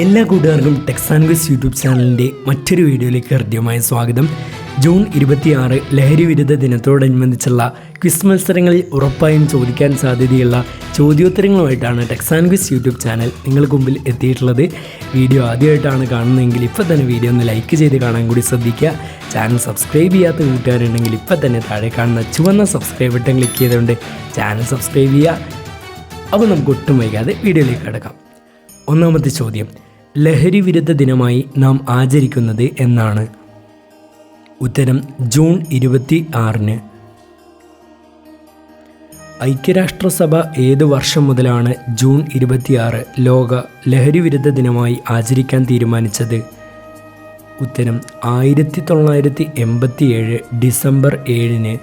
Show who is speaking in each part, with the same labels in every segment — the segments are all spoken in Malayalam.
Speaker 1: എല്ലാ കൂട്ടുകാർക്കും ടെക്സാൻഗ്വിസ് യൂട്യൂബ് ചാനലിന്റെ മറ്റൊരു വീഡിയോയിലേക്ക് ഹൃദ്യമായ സ്വാഗതം. ജൂൺ ഇരുപത്തിയാറ് ലഹരി വിരുദ്ധ ദിനത്തോടനുബന്ധിച്ചുള്ള ക്വിസ് മത്സരങ്ങളിൽ ഉറപ്പായും ചോദിക്കാൻ സാധ്യതയുള്ള ചോദ്യോത്തരങ്ങളുമായിട്ടാണ് ടെക്സാൻഗ്വിസ് യൂട്യൂബ് ചാനൽ നിങ്ങൾക്ക് മുമ്പിൽ എത്തിയിട്ടുള്ളത്. വീഡിയോ ആദ്യമായിട്ടാണ് കാണുന്നതെങ്കിൽ ഇപ്പോൾ തന്നെ വീഡിയോ ഒന്ന് ലൈക്ക് ചെയ്ത് കാണാൻ കൂടി ശ്രദ്ധിക്കുക. ചാനൽ സബ്സ്ക്രൈബ് ചെയ്യാത്ത കൂട്ടുകാരുണ്ടെങ്കിൽ ഇപ്പോൾ തന്നെ താഴെ കാണുന്ന ചുവന്ന സബ്സ്ക്രൈബ് ബട്ടൺ ക്ലിക്ക് ചെയ്തുകൊണ്ട് ചാനൽ സബ്സ്ക്രൈബ് ചെയ്യുക. അപ്പോൾ നമുക്ക് ഒട്ടും വൈകാതെ വീഡിയോയിലേക്ക് കിടക്കാം. ഒന്നാമത്തെ ചോദ്യം. ലഹരി വിരുദ്ധ ദിനമായി നാം ആചരിക്കുന്നത് എന്നാണ്. ഉത്തരം ജൂൺ ഇരുപത്തി ആറിന് ഐക്യരാഷ്ട്രസഭ ഏത് വർഷം മുതലാണ് ജൂൺ ഇരുപത്തിയാറ് ലോക ലഹരി വിരുദ്ധ ദിനമായി ആചരിക്കാൻ തീരുമാനിച്ചത്? ഉത്തരം ആയിരത്തി തൊള്ളായിരത്തി എൺപത്തി ഏഴ് ഡിസംബർ ഏഴിന്.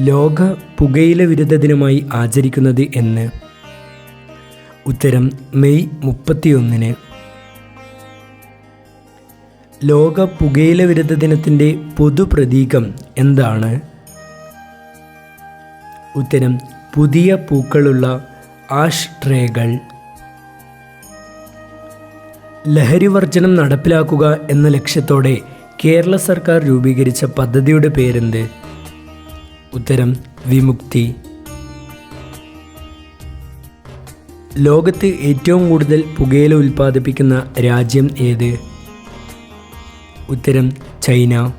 Speaker 1: ലോക പുകയില വിരുദ്ധ ദിനമായി ആചരിക്കുന്നത് എന്ന്. ഉത്തരം മെയ് മുപ്പത്തിയൊന്നിന്. ലോക പുകയില വിരുദ്ധ ദിനത്തിന്റെ പൊതുപ്രതീകം എന്താണ്? ഉത്തരം പുതിയ പൂക്കളുള്ള ആഷ് ട്രേകൾ ലഹരിവർജനം നടപ്പിലാക്കുക എന്ന ലക്ഷ്യത്തോടെ കേരള സർക്കാർ രൂപീകരിച്ച പദ്ധതിയുടെ പേരെന്ത്? ഉത്തരം വിമുക്തി. ലോകത്ത് ഏറ്റവും കൂടുതൽ പുകയില ഉൽപ്പാദിപ്പിക്കുന്ന രാജ്യം ഏത്? ഉത്തരം ചൈന.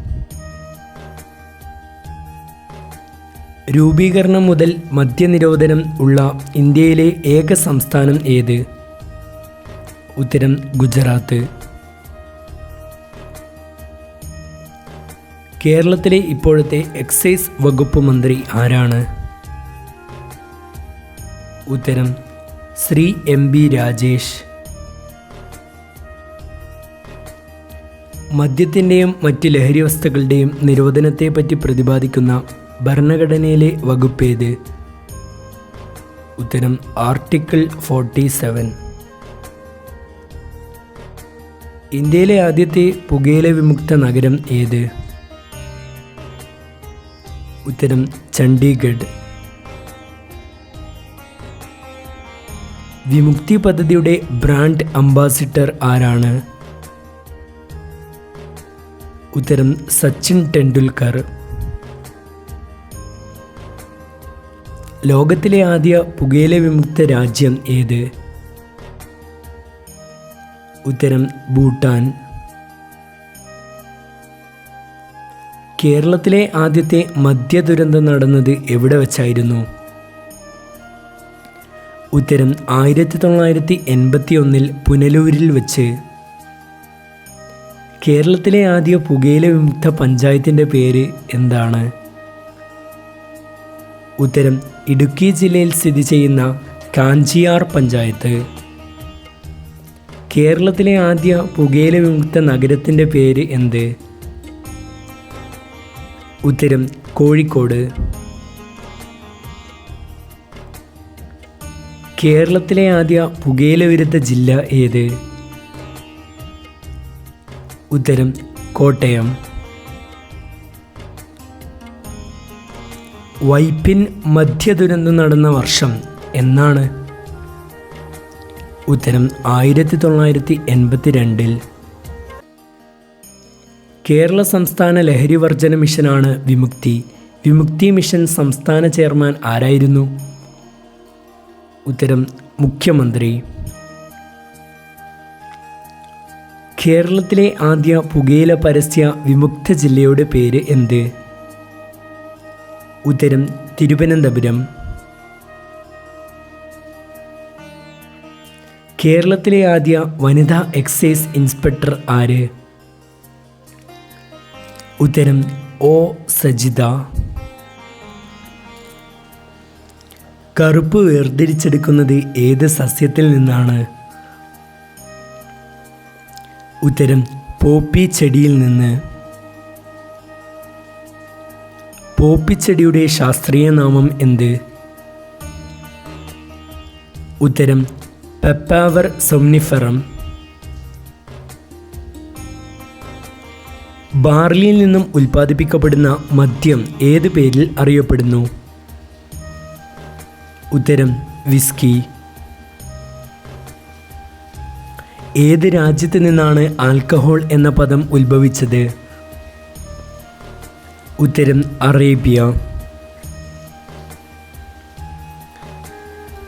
Speaker 1: രൂപീകരണം മുതൽ മദ്യനിരോധനം ഉള്ള ഇന്ത്യയിലെ ഏക സംസ്ഥാനം ഏത്? ഉത്തരം ഗുജറാത്ത്. കേരളത്തിലെ ഇപ്പോഴത്തെ എക്സൈസ് വകുപ്പ് മന്ത്രി ആരാണ്? ഉത്തരം ശ്രീ എം ബി രാജേഷ്. മദ്യത്തിന്റെയും മറ്റ് ലഹരി വസ്തുക്കളുടെയും നിരോധനത്തെപ്പറ്റി പ്രതിപാദിക്കുന്ന ഭരണഘടനയിലെ വകുപ്പേത് ഉത്തരം ആർട്ടിക്കിൾ ഫോർട്ടി സെവൻ. ഇന്ത്യയിലെ ആദ്യത്തെ പുകയില വിമുക്ത നഗരം ഏത്? ഉത്തരം ചണ്ഡീഗഡ്. വിമുക്തി പദ്ധതിയുടെ ബ്രാൻഡ് അംബാസിഡർ ആരാണ്? ഉത്തരം സച്ചിൻ ടെണ്ടുൽക്കർ. ലോകത്തിലെ ആദ്യ പുകയില വിമുക്ത രാജ്യം ഏത്? ഉത്തരം ഭൂട്ടാൻ. കേരളത്തിലെ ആദ്യത്തെ മദ്യ ദുരന്തം നടന്നത് എവിടെ വച്ചായിരുന്നു? ഉത്തരം ആയിരത്തി തൊള്ളായിരത്തി എൺപത്തി ഒന്നിൽ പുനലൂരിൽ വെച്ച്. കേരളത്തിലെ ആദ്യ പുകയില വിമുക്ത പഞ്ചായത്തിന്റെ പേര് എന്താണ്? ഉത്തരം ഇടുക്കി ജില്ലയിൽ സ്ഥിതി ചെയ്യുന്ന കാഞ്ചിയാർ പഞ്ചായത്ത്. കേരളത്തിലെ ആദ്യ പുകയില വിമുക്ത നഗരത്തിന്റെ പേര് എന്ത്? ഉത്തരം കോഴിക്കോട്. കേരളത്തിലെ ആദ്യ പുകയില വിരുദ്ധ ജില്ല ഏത്? ഉത്തരം കോട്ടയം. വൈപ്പിൻ മധ്യ ദുരന്തം നടന്ന വർഷം എന്നാണ്? ഉത്തരം ആയിരത്തി തൊള്ളായിരത്തി എൺപത്തി രണ്ടിൽ കേരള സംസ്ഥാന ലഹരി വർജന മിഷനാണ് വിമുക്തി. വിമുക്തി മിഷൻ സംസ്ഥാന ചെയർമാൻ ആരായിരുന്നു? ഉത്തരം മുഖ്യമന്ത്രി. കേരളത്തിലെ ആദ്യ പുകയില പരസ്യ വിമുക്ത ജില്ലയുടെ പേര് എന്ത്? ഉത്തരം തിരുവനന്തപുരം. കേരളത്തിലെ ആദ്യ വനിതാ എക്സൈസ് ഇൻസ്പെക്ടർ ആര്? ഉത്തരം ഒ. സജിത. കറുപ്പ് വേർതിരിച്ചെടുക്കുന്നത് ഏത് സസ്യത്തിൽ നിന്നാണ്? ഉത്തരം പോപ്പി ചെടിയിൽ നിന്ന്. പോപ്പി ചെടിയുടെ ശാസ്ത്രീയ നാമം എന്ത്? ഉത്തരം പെപ്പാവർ സൊംനിഫറം. ബാർലിയിൽ നിന്നും ഉൽപ്പാദിപ്പിക്കപ്പെടുന്ന മദ്യം ഏത് പേരിൽ അറിയപ്പെടുന്നു? ഉത്തരം വിസ്കി ഏത് രാജ്യത്ത് നിന്നാണ് ആൽക്കഹോൾ എന്ന പദം ഉത്ഭവിച്ചത്? ഉത്തരം അറേബ്യ.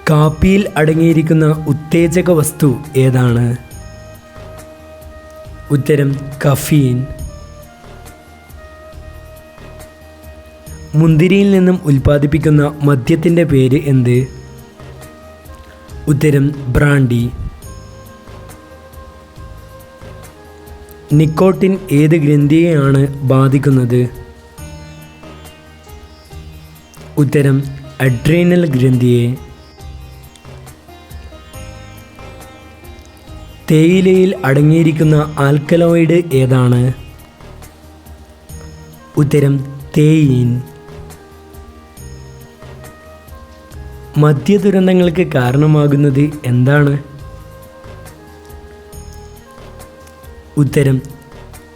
Speaker 1: കാപ്പിയിൽ അടങ്ങിയിരിക്കുന്ന ഉത്തേജക വസ്തു ഏതാണ്? ഉത്തരം കഫീൻ. മുന്തിരിയിൽ നിന്നും ഉൽപ്പാദിപ്പിക്കുന്ന മദ്യത്തിന്റെ പേര് എന്ത്? ഉത്തരം ബ്രാൻഡി നിക്കോട്ടിൻ ഏത് ഗ്രന്ഥിയെയാണ് ബാധിക്കുന്നത്? ഉത്തരം അഡ്രീനൽ ഗ്രന്ഥിയെ. തേയിലയിൽ അടങ്ങിയിരിക്കുന്ന ആൽക്കലോയിഡ് ഏതാണ്? ഉത്തരം തേയിൻ. മദ്യദുരന്തങ്ങൾക്ക് കാരണമാകുന്നത് എന്താണ്? ഉത്തരം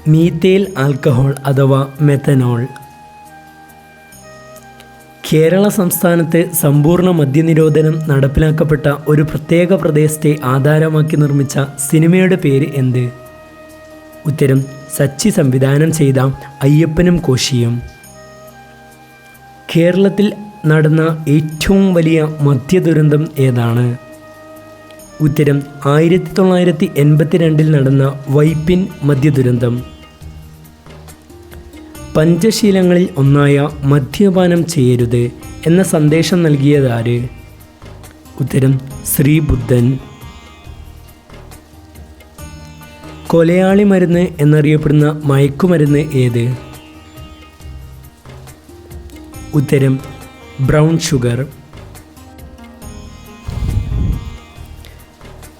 Speaker 1: മീത്തേൽ ആൽക്കഹോൾ അഥവാ മെത്തനോൾ കേരള സംസ്ഥാനത്ത് സമ്പൂർണ മദ്യനിരോധനം നടപ്പിലാക്കപ്പെട്ട ഒരു പ്രത്യേക പ്രദേശത്തെ ആധാരമാക്കി നിർമ്മിച്ച സിനിമയുടെ പേര് എന്ത്? ഉത്തരം സച്ചി സംവിധാനം ചെയ്ത അയ്യപ്പനും കോശിയും. കേരളത്തിൽ നടന്ന ഏറ്റവും വലിയ മദ്യദുരന്തം ഏതാണ്? ഉത്തരം ആയിരത്തി തൊള്ളായിരത്തി എൺപത്തിരണ്ടിൽ നടന്ന വൈപ്പിൻ മദ്യദുരന്തം പഞ്ചശീലങ്ങളിൽ ഒന്നായ മദ്യപാനം ചെയ്യരുത് എന്ന സന്ദേശം നൽകിയതാര് ഉത്തരം ശ്രീബുദ്ധൻ. കൊലയാളി മരുന്ന് എന്നറിയപ്പെടുന്ന മയക്കുമരുന്ന് ഏത്? ഉത്തരം ബ്രൗൺ ഷുഗർ.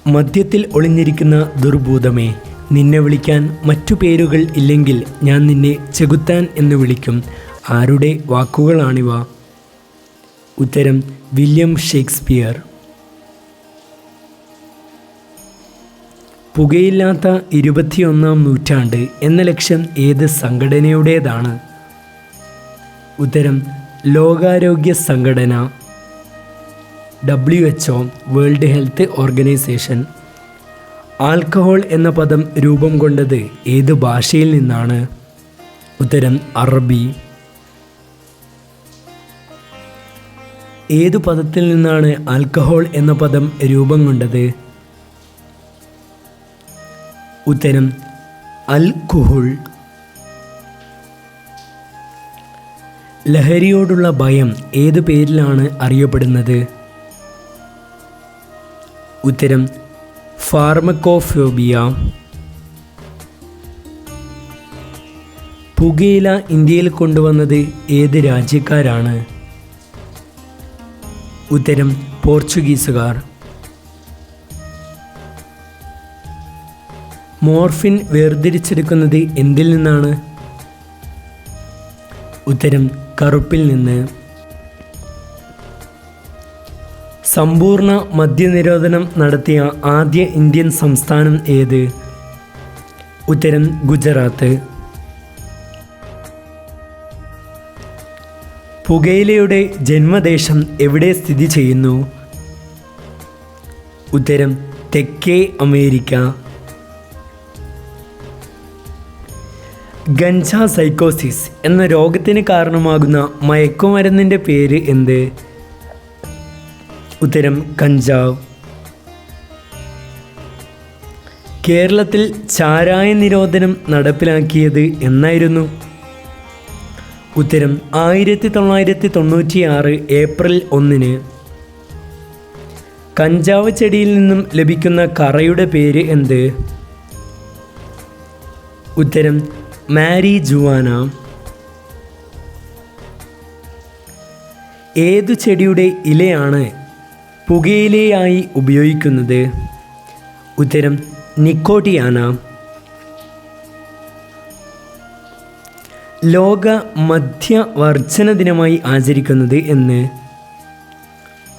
Speaker 1: മദ്യത്തിൽ ഒളിഞ്ഞിരിക്കുന്ന ദുർഭൂതമേ നിന്നെ വിളിക്കാൻ മറ്റു പേരുകൾ ഇല്ലെങ്കിൽ ഞാൻ നിന്നെ ചെകുത്താൻ എന്ന് വിളിക്കും. ആരുടെ വാക്കുകളാണിവ? ഉത്തരം വില്യം ഷേക്സ്പിയർ. പുകയില്ലാത്ത ഇരുപത്തിയൊന്നാം നൂറ്റാണ്ട് എന്ന ലക്ഷ്യം ഏത് സംഘടനയുടേതാണ്? ഉത്തരം ലോകാരോഗ്യ സംഘടന W H O world health organisation alcohol എന്ന പദം രൂപം കൊണ്ടത് ഏത് ഭാഷയിൽ നിന്നാണ്? ഉത്തരം അറബി. ഏത് പദത്തിൽ നിന്നാണ് ആൽക്കഹോൾ എന്ന പദം രൂപം കൊണ്ടത്? ഉത്തരം അൽ കുഹുൾ ലഹരിയോടുള്ള ഭയം ഏതു പേരിലാണ് അറിയപ്പെടുന്നത്? ഉത്തരം ഫാർമക്കോഫോബിയ. പുകയില ഇന്ത്യയിൽ കൊണ്ടുവന്നത് ഏത് രാജ്യക്കാരാണ്? ഉത്തരം പോർച്ചുഗീസുകാർ. മോർഫിൻ വേർതിരിച്ചെടുക്കുന്നത് എന്തിൽ നിന്നാണ്? ഉത്തരം കറുപ്പിൽ നിന്ന് സമ്പൂർണ മദ്യനിരോധനം നടത്തിയ ആദ്യ ഇന്ത്യൻ സംസ്ഥാനം ഏത്? ഉത്തരം ഗുജറാത്ത്. പുകയിലയുടെ ജന്മദേശം എവിടെ സ്ഥിതി ചെയ്യുന്നു? ഉത്തരം തെക്കേ അമേരിക്ക. ഗഞ്ച സൈക്കോസിസ് എന്ന രോഗത്തിന് കാരണമാകുന്ന മയക്കുമരുന്നിന്റെ പേര് എന്ത്? ഉത്തരം കഞ്ചാവ്. കേരളത്തിൽ ചാരായ നിരോധനം നടപ്പിലാക്കിയത് എന്നായിരുന്നു. ഉത്തരം ആയിരത്തി തൊള്ളായിരത്തി തൊണ്ണൂറ്റി ആറ് ഏപ്രിൽ ഒന്നിന്. കഞ്ചാവ് ചെടിയിൽ നിന്നും ലഭിക്കുന്ന കറയുടെ പേര് എന്ത്? ഉത്തരം മാരി ജുവാന. ഏതു ചെടിയുടെ ഇലയാണ് പുകയിലയായി ഉപയോഗിക്കുന്നത്? ഉത്തരം നിക്കോട്ടിയാന. ലോക മധ്യവർജന ദിനമായി ആചരിക്കുന്നത് എന്ന്.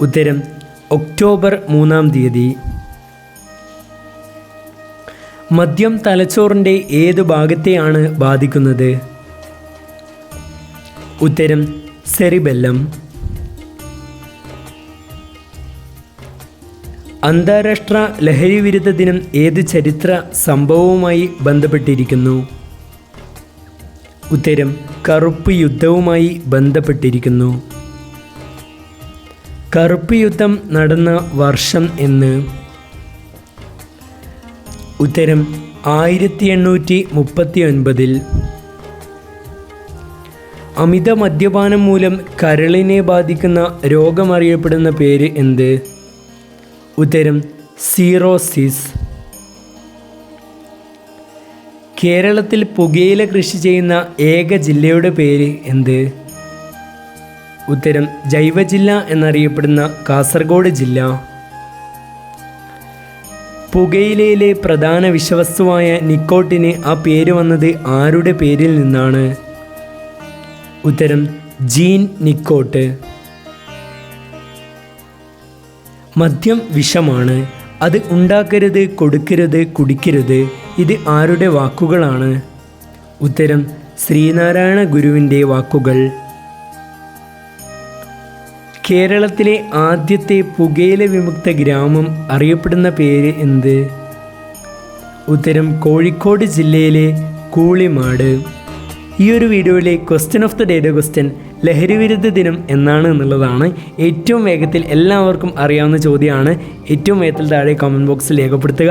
Speaker 1: ഉത്തരം ഒക്ടോബർ മൂന്നാം തീയതി. മദ്യം തലച്ചോറിന്റെ ഏത് ഭാഗത്തെയാണ് ബാധിക്കുന്നത്? ഉത്തരം സെറിബെല്ലം. അന്താരാഷ്ട്ര ലഹരി വിരുദ്ധ ദിനം ഏത് ചരിത്ര സംഭവവുമായി ബന്ധപ്പെട്ടിരിക്കുന്നു? ഉത്തരം കറുപ്പ് യുദ്ധവുമായി ബന്ധപ്പെട്ടിരിക്കുന്നു. കറുപ്പ് യുദ്ധം നടന്ന വർഷം എന്ന്. ഉത്തരം ആയിരത്തി എണ്ണൂറ്റി മുപ്പത്തി ഒൻപതിൽ അമിത മദ്യപാനം മൂലം കരളിനെ ബാധിക്കുന്ന രോഗമറിയപ്പെടുന്ന പേര് എന്ത്? ഉത്തരം സീറോസിസ്. കേരളത്തിൽ പുകയില കൃഷി ചെയ്യുന്ന ഏക ജില്ലയുടെ പേര് എന്ത്? ഉത്തരം ജൈവ ജില്ല എന്നറിയപ്പെടുന്ന കാസർഗോഡ് ജില്ല. പുകയിലയിലെ പ്രധാന വിഷവസ്തുവായ നിക്കോട്ടിന് ആ പേര് വന്നത് ആരുടെ പേരിൽ നിന്നാണ്? ഉത്തരം ജീൻ നിക്കോട്ട്. മദ്യം വിഷമാണ്. അത് ഉണ്ടാക്കരുത് കൊടുക്കരുത് കുടിക്കരുത്. ഇത് ആരുടെ വാക്കുകളാണ്? ഉത്തരം ശ്രീനാരായണ ഗുരുവിന്റെ വാക്കുകൾ. കേരളത്തിലെ ആദ്യത്തെ പുകയില വിമുക്ത ഗ്രാമം അറിയപ്പെടുന്ന പേര് എന്ത്? ഉത്തരം കോഴിക്കോട് ജില്ലയിലെ കൂളിമാട്. ഈ ഒരു വീഡിയോയിലെ ക്വസ്റ്റ്യൻ ഓഫ് ദ ഡേയുടെ ക്വസ്റ്റ്യൻ ലഹരി വിരുദ്ധ ദിനം എന്നാണ് എന്നുള്ളതാണ്. ഏറ്റവും വേഗത്തിൽ എല്ലാവർക്കും അറിയാവുന്ന ചോദ്യമാണ്. ഏറ്റവും വേഗത്തിൽ താഴെ കമന്റ് ബോക്സിൽ രേഖപ്പെടുത്തുക.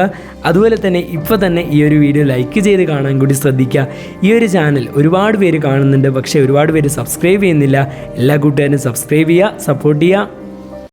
Speaker 1: അതുപോലെ തന്നെ ഇപ്പോൾ തന്നെ ഈ ഒരു വീഡിയോ ലൈക്ക് ചെയ്ത് കാണാൻ കൂടി ശ്രദ്ധിക്കുക. ഈ ഒരു ചാനൽ ഒരുപാട് പേര് കാണുന്നുണ്ട്. പക്ഷേ ഒരുപാട് പേര് സബ്സ്ക്രൈബ് ചെയ്യുന്നില്ല. എല്ലാ കൂട്ടുകാരും സബ്സ്ക്രൈബ് ചെയ്യുക സപ്പോർട്ട് ചെയ്യുക.